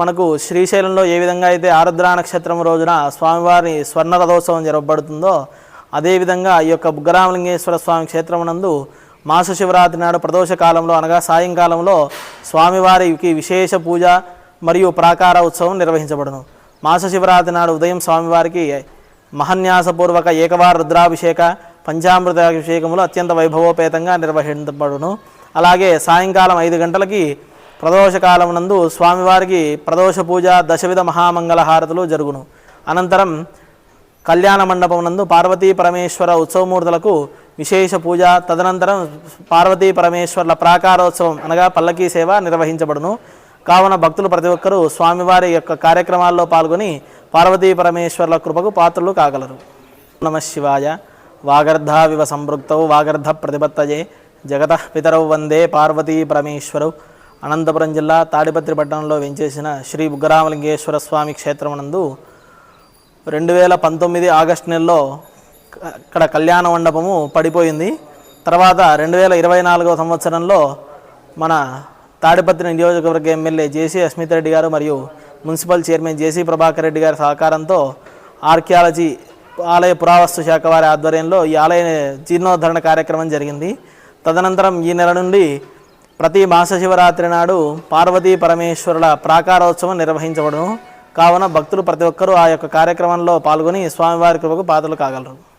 మనకు శ్రీశైలంలో ఏ విధంగా అయితే ఆరుద్ర నక్షత్రం రోజున స్వామివారి స్వర్ణ రథోత్సవం జరపబడుతుందో అదేవిధంగా ఈ యొక్క బుగ్గరామలింగేశ్వర స్వామి క్షేత్రం నందు మాస శివరాత్రి నాడు ప్రదోష కాలంలో అనగా సాయంకాలంలో స్వామివారికి విశేష పూజ మరియు ప్రాకార ఉత్సవం నిర్వహించబడును. మాస శివరాత్రి నాడు ఉదయం స్వామివారికి మహన్యాసపూర్వక ఏకవార రుద్రాభిషేక పంచామృత అభిషేకములు అత్యంత వైభవోపేతంగా నిర్వహించబడును. అలాగే సాయంకాలం ఐదు గంటలకి ప్రదోషకాలం నందు స్వామివారికి ప్రదోష పూజ దశవిధ మహామంగళహారతులు జరుగును. అనంతరం కళ్యాణ మండపం నందు పార్వతీ పరమేశ్వర ఉత్సవమూర్తులకు విశేష పూజ తదనంతరం పార్వతీ పరమేశ్వర్ల ప్రాకారోత్సవం అనగా పల్లకీ సేవ నిర్వహించబడును. కావున భక్తులు ప్రతి ఒక్కరూ స్వామివారి యొక్క కార్యక్రమాల్లో పాల్గొని పార్వతీ పరమేశ్వర్ల కృపకు పాత్రలు కాగలరు. నమ శివాయ. వాగర్ధావివ సంపృక్తౌ వాగర్ధ ప్రతిపత్తయే. జగత పితరౌ వందే పార్వతీ పరమేశ్వరౌ. అనంతపురం జిల్లా తాడిపత్రి పట్టణంలో వెంచేసిన శ్రీ బుగ్గరామలింగేశ్వర స్వామి క్షేత్రం నందు రెండు వేల పంతొమ్మిది ఆగస్టు నెలలో ఇక్కడ కళ్యాణ మండపము పడిపోయింది. తర్వాత రెండు వేల ఇరవై నాలుగవ సంవత్సరంలో మన తాడిపత్రి నియోజకవర్గ ఎమ్మెల్యే జేసీ అస్మితరెడ్డి గారు మరియు municipal chairman JC Prabhakar Reddy గారి సహకారంతో ఆర్కియాలజీ ఆలయ పురావస్తు శాఖ వారి ఆధ్వర్యంలో ఈ ఆలయ జీర్ణోద్ధరణ కార్యక్రమం జరిగింది. తదనంతరం ఈ నెల నుండి ప్రతి మాస శివరాత్రి నాడు పార్వతీ పరమేశ్వరుల ప్రాకారోత్సవం నిర్వహించబడును. కావున భక్తులు ప్రతి ఒక్కరూ ఆ యొక్క కార్యక్రమంలో పాల్గొని స్వామివారి కృపకు పాత్రలు కాగలరు.